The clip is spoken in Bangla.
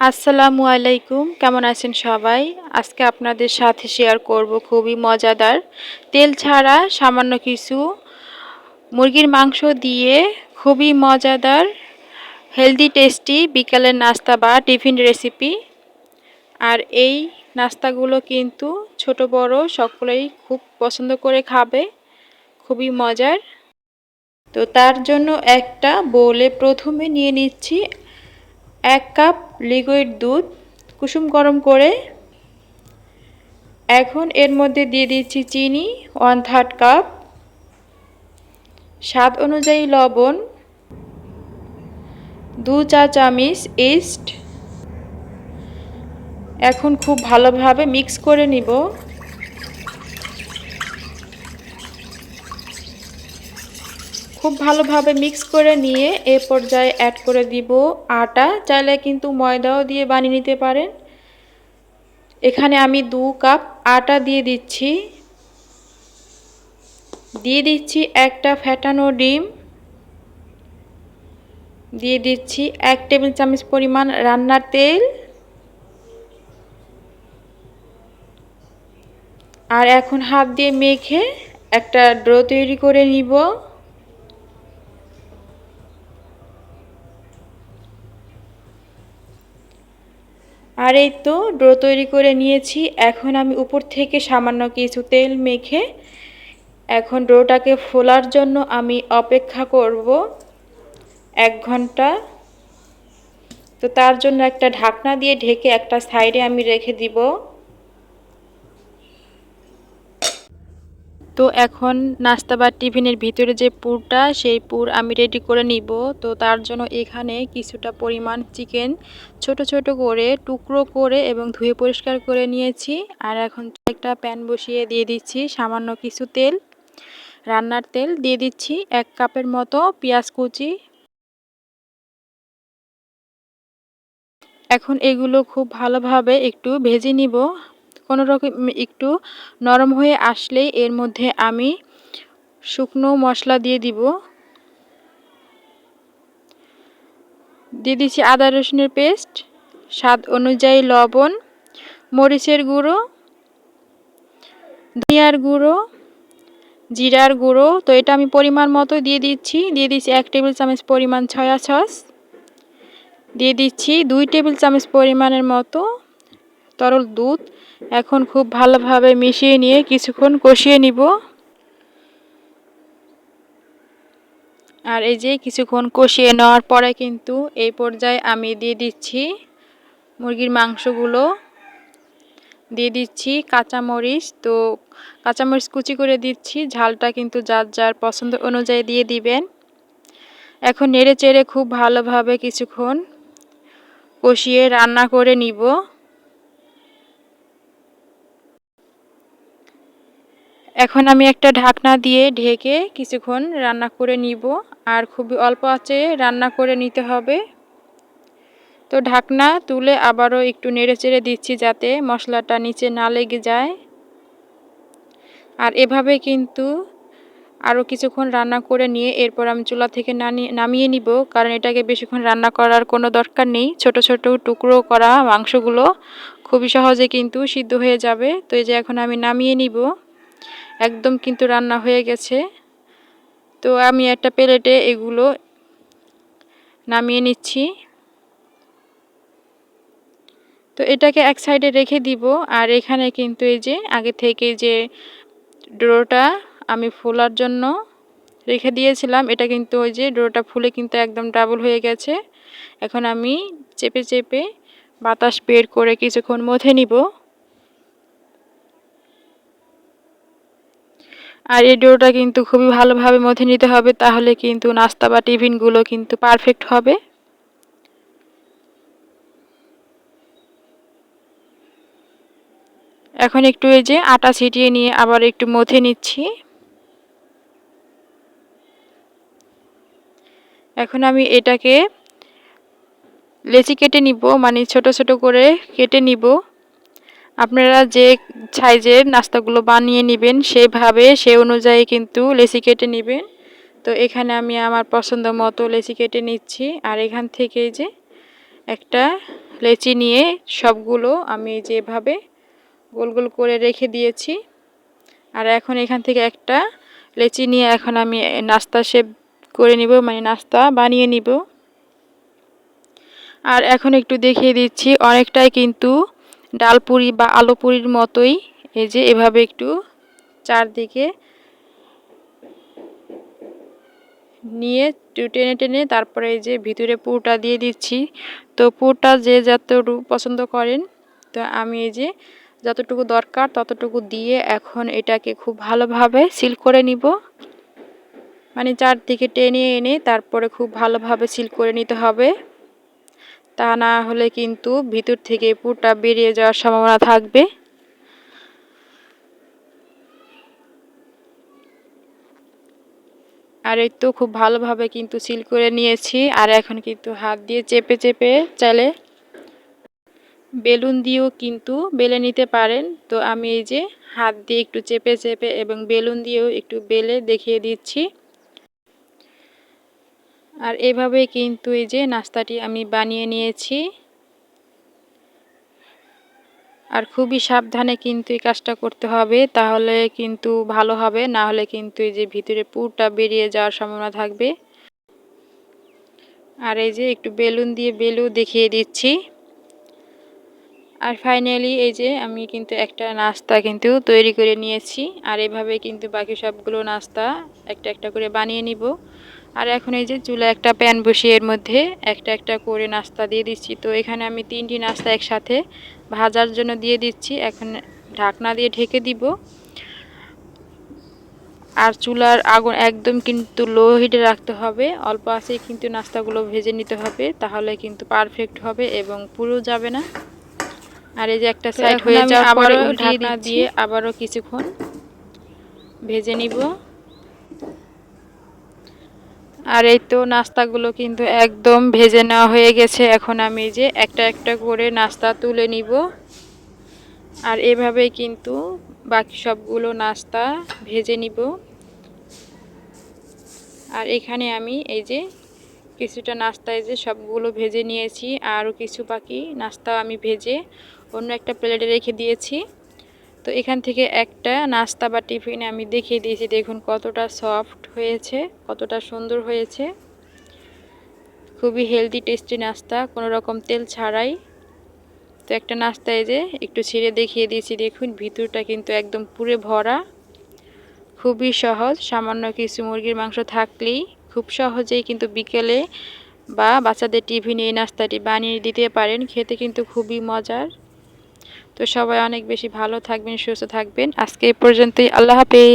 আসসালামু আলাইকুম, কেমন আছেন সবাই? আজকে আপনাদের সাথে শেয়ার করব খুবই মজাদার, তেল ছাড়া সামান্য কিছু মুরগির মাংস দিয়ে খুবই মজাদার হেলদি টেস্টি বিকালের নাস্তা বা টিফিন রেসিপি আর এই নাস্তাগুলো কিন্তু ছোট, বড় সকলেই খুব পছন্দ করে খাবে, খুবই মজার। তো তার জন্য একটা বোলে প্রথমে নিয়ে নিচ্ছি এক কাপ লিকুইড দুধ, কুসুম গরম করে। এখন এর মধ্যে দিয়ে দিচ্ছি চিনি, ওয়ান থার্ড কাপ। স্বাদ অনুযায়ী লবণ। দু চা চামিচ ইস্ট। এখন খুব ভালোভাবে মিক্স করে নিব। খুব ভালোভাবে মিক্স করে নিয়ে এ পর্যায়ে অ্যাড করে দিব আটা। চাইলে কিন্তু ময়দাও দিয়ে বানিয়ে নিতে পারেন। এখানে আমি দু কাপ আটা দিয়ে দিচ্ছি। দিয়ে দিচ্ছি একটা ফ্যাটানো ডিম। দিয়ে দিচ্ছি এক টেবিল চামচ পরিমাণ রান্নার তেল। আর এখন হাত দিয়ে মেখে একটা ড্রো তৈরি করে নিব। আর এই তো ডো তৈরি করে নিয়েছি। এখন আমি উপর থেকে সামান্য কিছু তেল মেখে এখন ডোটাকে ফোলার জন্য আমি অপেক্ষা করব এক ঘণ্টা। তো তার জন্য একটা ঢাকনা দিয়ে ঢেকে একটা সাইডে আমি রেখে দিব। তো এখন নাস্তা বা টিফিনের ভিতরে যে পুরটা, সেই পুর আমি রেডি করে নিব। তো তার জন্য এখানে কিছুটা পরিমাণ চিকেন ছোট ছোট করে টুকরো করে এবং ধুয়ে পরিষ্কার করে নিয়েছি। আর এখন একটা প্যান বসিয়ে দিয়ে দিচ্ছি, সামান্য কিছু তেল, রান্নার তেল দিয়ে দিচ্ছি, এক কাপের মতো পেঁয়াজ কুচি। এখন এগুলো খুব ভালোভাবে একটু ভেজে নিব। কোনো রকম একটু নরম হয়ে আসলেই এর মধ্যে আমি শুকনো মশলা দিয়ে দিব। দিয়ে দিচ্ছি আদা রসুনের পেস্ট, স্বাদ অনুযায়ী লবণ, মরিচের গুঁড়ো, ধনিয়ার গুঁড়ো, জিরার গুঁড়ো। তো এটা আমি পরিমাণ মতো দিয়ে দিচ্ছি। দিয়ে দিচ্ছি এক টেবিল চামচ পরিমাণ ছয়া সস। দিয়ে দিচ্ছি দুই টেবিল চামচ পরিমাণের মতো তরল দুধ এখন খুব ভালোভাবে মিশিয়ে নিয়ে কিছুক্ষণ কষিয়ে নিব। আর এই যে কিছুক্ষণ কষিয়ে নেওয়ার পরে কিন্তু এই পর্যায়ে আমি দিয়ে দিচ্ছি মুরগির মাংসগুলো। দিয়ে দিচ্ছি কাঁচামরিচ। তো কাঁচামরিচ কুচি করে দিচ্ছি, ঝালটা কিন্তু যার যার পছন্দ অনুযায়ী দিয়ে দিবেন। এখন নেড়ে চেড়ে খুব ভালোভাবে কিছুক্ষণ কষিয়ে রান্না করে নিব। এখন আমি একটা ঢাকনা দিয়ে ঢেকে কিছুক্ষণ রান্না করে নিব। আর খুবই অল্প আঁচে রান্না করে নিতে হবে। তো ঢাকনা তুলে আবারও একটু নেড়ে চেড়ে দিচ্ছি যাতে মশলাটা নিচে না লেগে যায়। আর এভাবে কিন্তু আরও কিছুক্ষণ রান্না করে নিয়ে এরপর আমি চুলা থেকে নামিয়ে নিব। কারণ এটাকে বেশিক্ষণ রান্না করার কোনো দরকার নেই। ছোট ছোট টুকরো করা মাংসগুলো খুবই সহজে কিন্তু সিদ্ধ হয়ে যাবে। তো এই যে এখন আমি নামিয়ে নিব। একদম কিন্তু রান্না হয়ে গেছে। তো আমি একটা প্লেটে এগুলো নামিয়ে নিচ্ছি। তো এটাকে এক সাইডে রেখে দিব আর এখানে কিন্তু এই যে আগে থেকে যে ডোটা আমি ফোলার জন্য রেখে দিয়েছিলাম, এটা কিন্তু ওই যে ডোটা ফুলে কিন্তু একদম ডাবল হয়ে গেছে। এখন আমি চেপে চেপে বাতাস বের করে কিছুক্ষণ মধ্যে নিব। আর এই ডোটা কিন্তু খুবই ভালোভাবে মধ্যে নিতে হবে, তাহলে কিন্তু নাস্তা বা টিফিনগুলো কিন্তু পারফেক্ট হবে। এখন একটু এই যে আটা ছিটিয়ে নিয়ে আবার একটু মথে নিচ্ছি। এখন আমি এটাকে লেচি কেটে নিব মানে ছোট ছোট করে কেটে নিব। আপনারা যে সাইজের নাস্তাগুলো বানিয়ে নেবেন সেভাবে, সে অনুযায়ী কিন্তু লেসি কেটে নেবেন। তো এখানে আমি আমার পছন্দ মতো লেচি কেটে নিচ্ছি। আর এখান থেকে যে একটা লেচি নিয়ে সবগুলো আমি যেভাবে গোল গোল করে রেখে দিয়েছি। আর এখন এখান থেকে একটা লেচি নিয়ে এখন আমি নাস্তা শেপ করে নিব মানে নাস্তা বানিয়ে নিব। আর এখন একটু দেখিয়ে দিচ্ছি, অনেকটাই কিন্তু ডালপুরি বা আলু পুরির মতোই, এই যে এভাবে একটু চারদিকে নিয়ে টেনে টেনে তারপরে এই যে ভিতরে পুরটা দিয়ে দিচ্ছি। তো পুরটা যে যতটুকু পছন্দ করেন, তো আমি এই যে যতটুকু দরকার ততটুকু দিয়ে এখন এটাকে খুব ভালোভাবে সিল করে নিব। মানে চারদিকে টেনে এনে তারপরে খুব ভালোভাবে সিল করে নিতে হবে। তা না হলে কিন্তু ভিতর থেকে পুরটা বেরিয়ে যাওয়ার সম্ভাবনা থাকবে। আর এই তো খুব ভালোভাবে কিন্তু সিল করে নিয়েছি, আর এখন কিন্তু হাত দিয়ে চেপে চেপে চাইলে বেলুন দিয়েও কিন্তু বেলে নিতে পারেন। তো আমি এই যে হাত দিয়ে একটু চেপে চেপে এবং বেলুন দিয়েও একটু বেলে দেখিয়ে দিচ্ছি। আর এভাবে কিন্তু এই যে নাস্তাটি আমি বানিয়ে নিয়েছি। আর খুবই সাবধানে কিন্তু এই কাজটা করতে হবে, তাহলে কিন্তু ভালো হবে, না হলে কিন্তু এই যে ভিতরে পুরটা বেরিয়ে যাওয়ার সম্ভাবনা থাকবে। আর এই যে একটু বেলুন দিয়ে বেলু দেখিয়ে দিচ্ছি। আর ফাইনালি এই যে আমি কিন্তু একটা নাস্তা কিন্তু তৈরি করে নিয়েছি, আর এভাবে কিন্তু বাকি সবগুলো নাস্তা একটা একটা করে বানিয়ে নিব। আর এখন এই যে চুলা একটা প্যান বসিয়ে এর মধ্যে একটা একটা করে নাস্তা দিয়ে দিচ্ছি। তো এখানে আমি তিনটি নাস্তা একসাথে ভাজার জন্য দিয়ে দিচ্ছি। এখন ঢাকনা দিয়ে ঢেকে দিব। আর চুলার আগুন একদম কিন্তু লো হিটে রাখতে হবে। অল্প আছে কিন্তু নাস্তাগুলো ভেজে নিতে হবে তাহলে কিন্তু পারফেক্ট হবে এবং পুরো যাবে না। আর এই যে একটা সাইড হয়ে যাওয়ার পরে ঢাকনা দিয়ে আবারও কিছুক্ষণ ভেজে নিব। আর এই তো নাস্তাগুলো কিন্তু একদম ভেজে নেওয়া হয়ে গেছে। এখন আমি যে একটা একটা করে নাস্তা তুলে নিব। আর এভাবে কিন্তু বাকি সবগুলো নাস্তা ভেজে নিব। আর এখানে আমি এই যে কিছুটা নাস্তা এই যে সবগুলো ভেজে নিয়েছি, আরও কিছু বাকি নাস্তা আমি ভেজে অন্য একটা প্লেটে রেখে দিয়েছি। তো এখান থেকে একটা নাস্তা বা টিফিন আমি দেখিয়ে দিয়েছি, দেখুন কতটা সফট হয়েছে, কতটা সুন্দর হয়েছে। খুবই হেলদি টেস্টি নাস্তা, কোনো রকম তেল ছাড়াই। তো একটা নাস্তা এই যে একটু ছিঁড়ে দেখিয়ে দিয়েছি, দেখুন ভিতরটা কিন্তু একদম পুরে ভরা। খুবই সহজ, সামান্য কিছু মুরগির মাংস থাকলেই খুব সহজেই কিন্তু বিকেলে বা বাচ্চাদের টিফিনে এই নাস্তাটি বানিয়ে দিতে পারেন, খেতে কিন্তু খুবই মজার। তো সবাই অনেক বেশি ভালো থাকবেন সুস্থ থাকবেন। আজকে এই পর্যন্তই। আল্লাহ হাফেজ।